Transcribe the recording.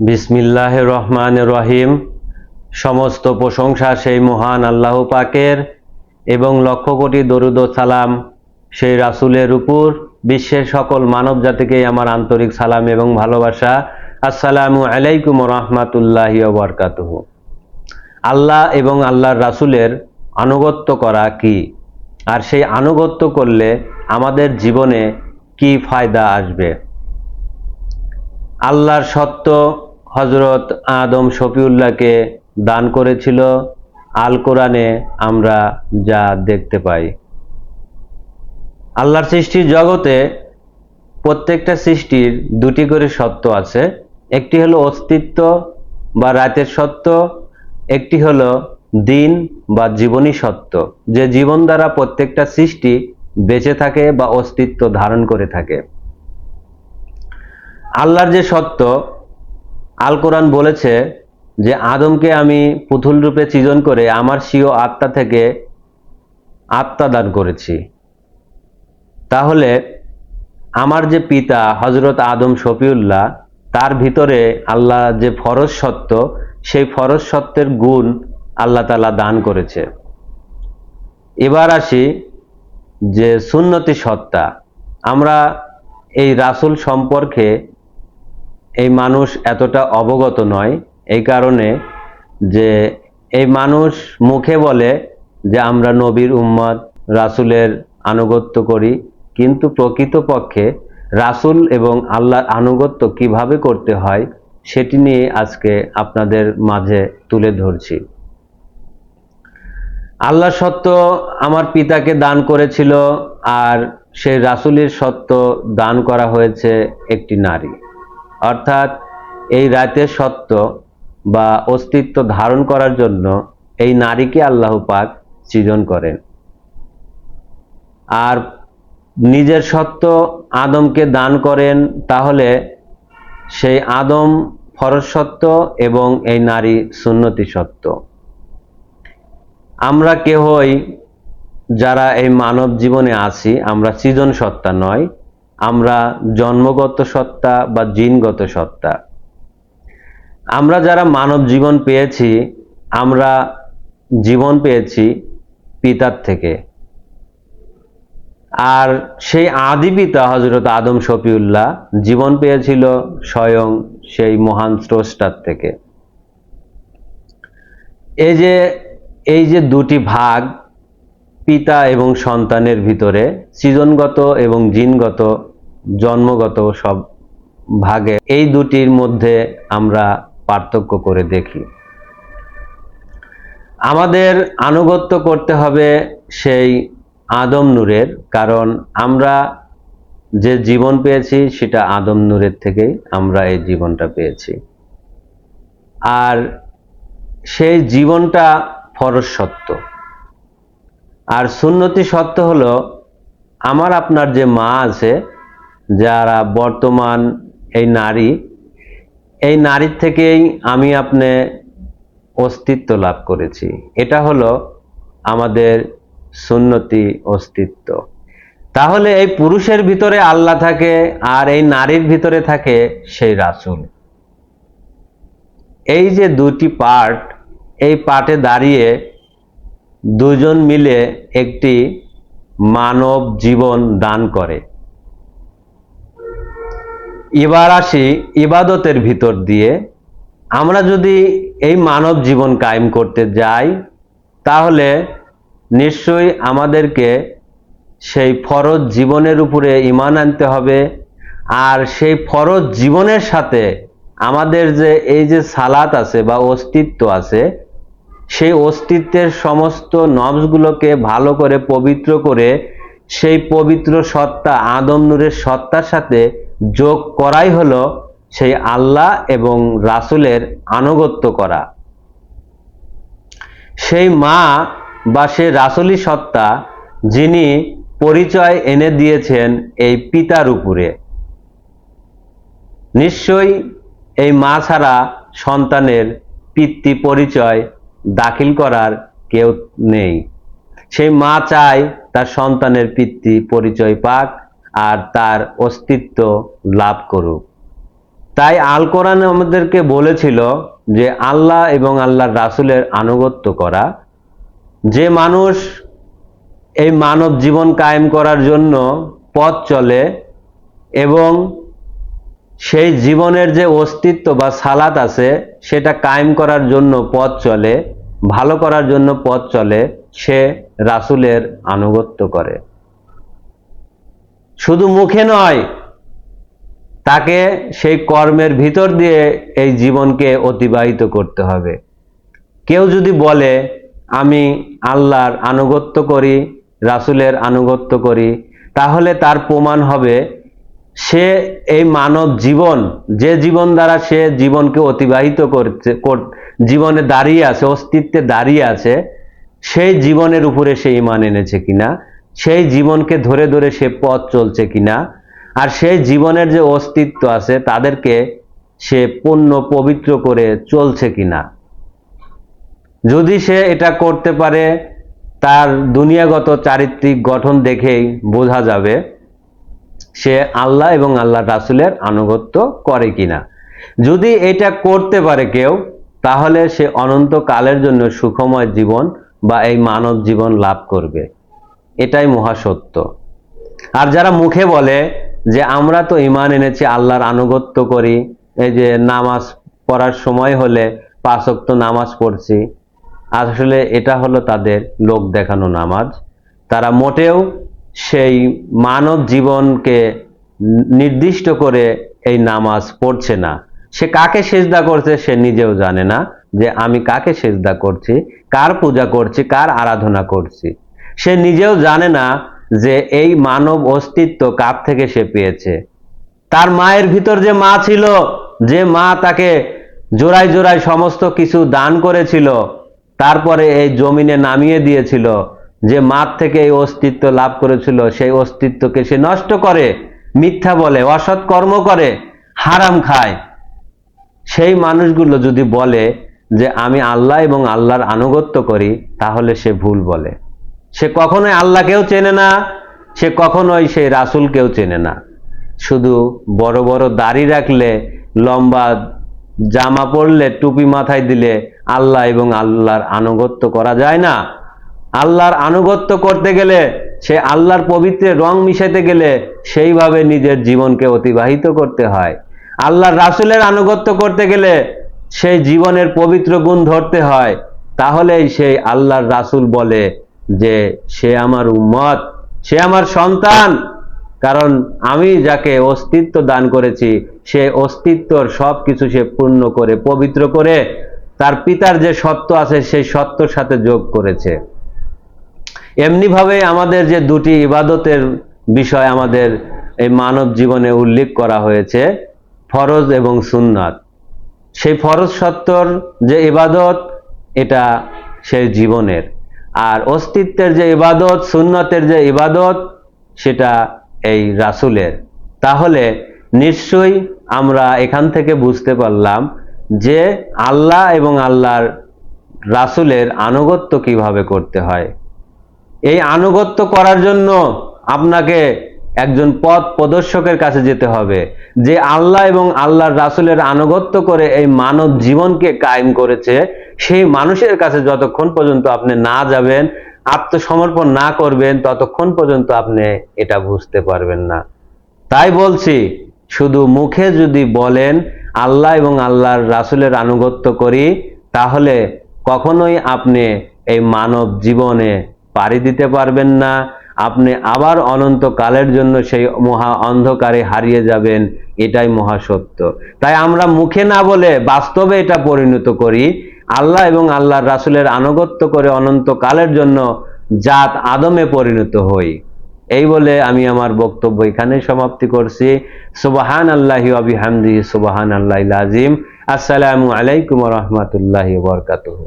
বিসমিল্লাহ রহমান রহিম। সমস্ত প্রশংসা সেই মহান আল্লাহ পাকের এবং লক্ষ কোটি দরুদ সালাম সেই রাসূলের উপর। বিশ্বের সকল মানব জাতিকে আমার আন্তরিক সালাম এবং ভালোবাসা। আসসালামু আলাইকুম রহমাতুল্লাহি বরকাতুহু। আল্লাহ এবং আল্লাহর রাসূলের আনুগত্য করা কি? আর সেই আনুগত্য করলে আমাদের জীবনে কি ফায়দা আসবে? আল্লাহর সত্য হজরত আদম শফিউল্লাহকে দান করেছিল। আল কোরআনে আমরা যা দেখতে পাই। আল্লাহর সৃষ্টির জগতে প্রত্যেকটা সৃষ্টির দুটি করে সত্য আছে। একটি হলো অস্তিত্ব বা রাতের সত্য, একটি হলো দিন বা জীবনী সত্য। যে জীবন দ্বারা প্রত্যেকটা সৃষ্টি বেঁচে থাকে বা অস্তিত্ব ধারণ করে থাকে। আল্লাহর যে সত্য আল কোরআন বলেছে যে, আদমকে আমি পুতুল রূপে সৃজন করে আমার স্বীয় আত্মা থেকে আত্মা দান করেছি। তাহলে আমার যে পিতা হজরত আদম শফিউল্লাহ, তার ভিতরে আল্লাহ যে ফরজ সত্য, সেই ফরজ সত্যের গুণ আল্লাহ তালা দান করেছে। এবার আসি যে, সুন্নতি সত্তা। আমরা এই রাসুল সম্পর্কে এই মানুষ এতটা অবগত নয়, এই কারণে যে এই মানুষ মুখে বলে যে আমরা নবীর উম্মত, রাসুলের আনুগত্য করি, কিন্তু প্রকৃতপক্ষে রাসুল এবং আল্লাহর আনুগত্য কীভাবে করতে হয়, সেটি নিয়ে আজকে আপনাদের মাঝে তুলে ধরছি। আল্লাহ সত্য আমার পিতাকে দান করেছিল, আর সেই রাসুলের সত্য দান করা হয়েছে একটি নারী। অর্থাৎ এই রাতের সত্য বা অস্তিত্ব ধারণ করার জন্য এই নারীকে আল্লাহ পাক সৃজন করেন। আর নিজের সত্য আদমকে দান করেন, তাহলে সেই আদম ফরজ সত্য এবং এই নারী সুন্নতি সত্য। আমরা কেহই যারা এই মানব জীবনে আছি, আমরা সৃজন সত্তা নয় আমরা জন্মগত সত্তা বা জিনগত সত্তা। আমরা যারা মানব জীবন পেয়েছি, আমরা জীবন পেয়েছি পিতার থেকে। আর সেই আদি পিতা হজরত আদম শফিউল্লাহ জীবন পেয়েছিল স্বয়ং সেই মহান স্রষ্টার থেকে। এই যে এই যে দুটি ভাগ, পিতা এবং সন্তানের ভিতরে সৃজনগত এবং জিনগত জন্মগত সব ভাগে এই দুটির মধ্যে আমরা পার্থক্য করে দেখি। আমাদের আনুগত্য করতে হবে সেই আদম নূরের, কারণ আমরা যে জীবন পেয়েছি সেটা আদম নূরের থেকেই আমরা এই জীবনটা পেয়েছি। আর সেই জীবনটা ফরজ সত্য। আর সুন্নতি সত্য হলো, আমার আপনার যে মা আছে যারা বর্তমান এই নারী, এই নারীর থেকেই আমি আপনি অস্তিত্ব লাভ করেছি। এটা হলো আমাদের সুন্নতি অস্তিত্ব। তাহলে এই পুরুষের ভিতরে আল্লাহ থাকে আর এই নারীর ভিতরে থাকে সেই রাসুল। এই যে দুটি পার্ট, এই পার্টে দাঁড়িয়ে দুজন মিলে একটি মানব জীবন দান করে। এবার আসি ইবাদতের ভিতর দিয়ে। আমরা যদি এই মানব জীবন কায়েম করতে যাই, তাহলে নিশ্চয়ই আমাদেরকে সেই ফরজ জীবনের উপরে ইমান আনতে হবে। আর সেই ফরজ জীবনের সাথে আমাদের যে এই যে সালাত আছে বা অস্তিত্ব আছে, সেই অস্তিত্বের সমস্ত নবসগুলোকে ভালো করে পবিত্র করে সেই পবিত্র সত্তা, আদম নূরের সত্তার সাথে যোগ করাই হলো সেই আল্লাহ এবং রাসুলের আনুগত্য করা। সেই মা বা সে রাসুলি সত্তা যিনি পরিচয় এনে দিয়েছেন এই পিতার উপরে। নিশ্চয়ই এই মা ছাড়া সন্তানের পিতৃ পরিচয় দাখিল করার কেউ নেই। সেই মা চায় তার সন্তানের পিতৃ পরিচয় পাক আর তার অস্তিত্ব লাভ করুক। তাই আল কোরআন আমাদেরকে বলেছিল যে আল্লাহ এবং আল্লাহর রাসুলের আনুগত্য করা। যে মানুষ এই মানব জীবন কায়েম করার জন্য পথ চলে এবং সেই জীবনের যে অস্তিত্ব বা সালাত আছে, সেটা কায়েম করার জন্য পথ চলে, ভালো করার জন্য পথ চলে, সে রাসূলের আনুগত্য করে। শুধু মুখে নয়, তাকে সেই কর্মের ভিতর দিয়ে এই জীবনকে অতিবাহিত করতে হবে। কেউ যদি বলে, আমি আল্লাহর আনুগত্য করি, রাসুলের আনুগত্য করি, তাহলে তার প্রমাণ হবে, সে এই মানব জীবন, যে জীবন দ্বারা সে জীবনকে অতিবাহিত করছে, কর- জীবনে দাঁড়িয়ে আছে, অস্তিত্বে দাঁড়িয়ে আছে, সেই জীবনের উপরে সে ইমান এনেছে কিনা? সেই জীবনকে ধরে ধরে সে পথ চলছে কিনা? আর সেই জীবনের যে অস্তিত্ব আছে, তাদেরকে সে পূর্ণ পবিত্র করে চলছে কিনা? যদি সে এটা করতে পারে, তার দুনিয়াগত চারিত্রিক গঠন দেখেই বোঝা যাবে সে আল্লাহ এবং আল্লাহ রাসূলের আনুগত্য করে কিনা। যদি এটা করতে পারে কেউ, তাহলে সে অনন্ত কালের জন্য সুখময় জীবন বা এই মানব জীবন লাভ করবে। এটাই মহাসত্য। আর যারা মুখে বলে যে আমরা তো ইমান এনেছি, আল্লাহর আনুগত্য করি, এই যে নামাজ পড়ার সময় হলে পাঁচ ওয়াক্ত নামাজ পড়ছি, আসলে এটা হলো তাদের লোক দেখানো নামাজ। তারা মোটেও সেই মানব জীবনকে নির্দিষ্ট করে এই নামাজ পড়ছে না। সে কাকে সেজদা করছে সে নিজেও জানে না যে আমি কাকে সেজদা করছি, কার পূজা করছি, কার আরাধনা করছি। সে নিজেও জানে না যে এই মানব অস্তিত্ব কার থেকে সে পেয়েছে। তার মায়ের ভিতর যে মা ছিল, যে মা তাকে জোড়ায় জোড়ায় সমস্ত কিছু দান করেছিল, তারপরে এই জমিনে নামিয়ে দিয়েছিল, যে মার থেকে এই অস্তিত্ব লাভ করেছিল, সেই অস্তিত্বকে সে নষ্ট করে, মিথ্যা বলে, অসৎ কর্ম করে, হারাম খায়। সেই মানুষগুলো যদি বলে যে আমি আল্লাহ এবং আল্লাহর আনুগত্য করি, তাহলে সে ভুল বলে। সে কখনোই আল্লাহকেও চেনে না, সে কখনোই সেই রাসূলকেও চেনে না। শুধু বড় বড় দাড়ি রাখলে, লম্বা জামা পরলে, টুপি মাথায় দিলে আল্লাহ এবং আল্লাহর আনুগত্য করা যায় না। আল্লাহর আনুগত্য করতে গেলে, সে আল্লাহর পবিত্রে রং মিশাতে গেলে, সেইভাবে নিজের জীবনকে অতিবাহিত করতে হয়। আল্লাহর রাসূলের আনুগত্য করতে গেলে, সেই জীবনের পবিত্র গুণ ধরতে হয়। তাহলেই সেই আল্লাহর রাসূল বলে যে সে আমার উম্মত, সে আমার সন্তান। কারণ আমি যাকে অস্তিত্ব দান করেছি, সে অস্তিত্বর সব কিছু সে পূর্ণ করে, পবিত্র করে। তার পিতার যে সত্য আছে, সেই সত্যর সাথে যোগ করেছে। এমনিভাবে আমাদের যে দুটি ইবাদতের বিষয় আমাদের এই মানব জীবনে উল্লেখ করা হয়েছে, ফরজ এবং সুন্নাত। সেই ফরজ সত্তর যে ইবাদত, এটা সেই জীবনের। আর অস্তিত্বের যে ইবাদত, সুন্নতের যে ইবাদত, সেটা এই রাসূলের। তাহলে নিশ্চয়ই আমরা এখান থেকে বুঝতে পারলাম যে আল্লাহ এবং আল্লাহর রাসূলের আনুগত্য কীভাবে করতে হয়। এই আনুগত্য করার জন্য আপনাকে একজন পথ প্রদর্শকের কাছে যেতে হবে, যে আল্লাহ এবং আল্লাহর রাসূলের আনুগত্য করে এই মানব জীবনকে কায়েম করেছে সেই মানুষের কাছে যতক্ষণ পর্যন্ত আপনি না যাবেন, আত্মসমর্পণ না করবেন, ততক্ষণ পর্যন্ত আপনি এটা বুঝতে পারবেন না। তাই বলছি, শুধু মুখে যদি বলেন, আল্লাহ এবং আল্লাহর রাসুলের আনুগত্য করি, তাহলে কখনোই আপনি এই মানব জীবনে পাড়ি দিতে পারবেন না। আপনি আবার অনন্ত কালের জন্য সেই মহা অন্ধকারে হারিয়ে যাবেন, এটাই মহাসত্য। তাই আমরা মুখে না বলে বাস্তবে এটা পরিণত করি আল্লাহ এবং আল্লাহর রাসুলের আনুগত্য করে অনন্ত কালের জন্য জাত আদমে পরিণত হই। এই বলে আমি আমার বক্তব্য এখানে সমাপ্তি করছি। সুবাহান আল্লাহি আবিহামদি সুবাহান আল্লাহ আজিম আসসালামু আলাইকুম রহমতুল্লাহ বরকাতুহ।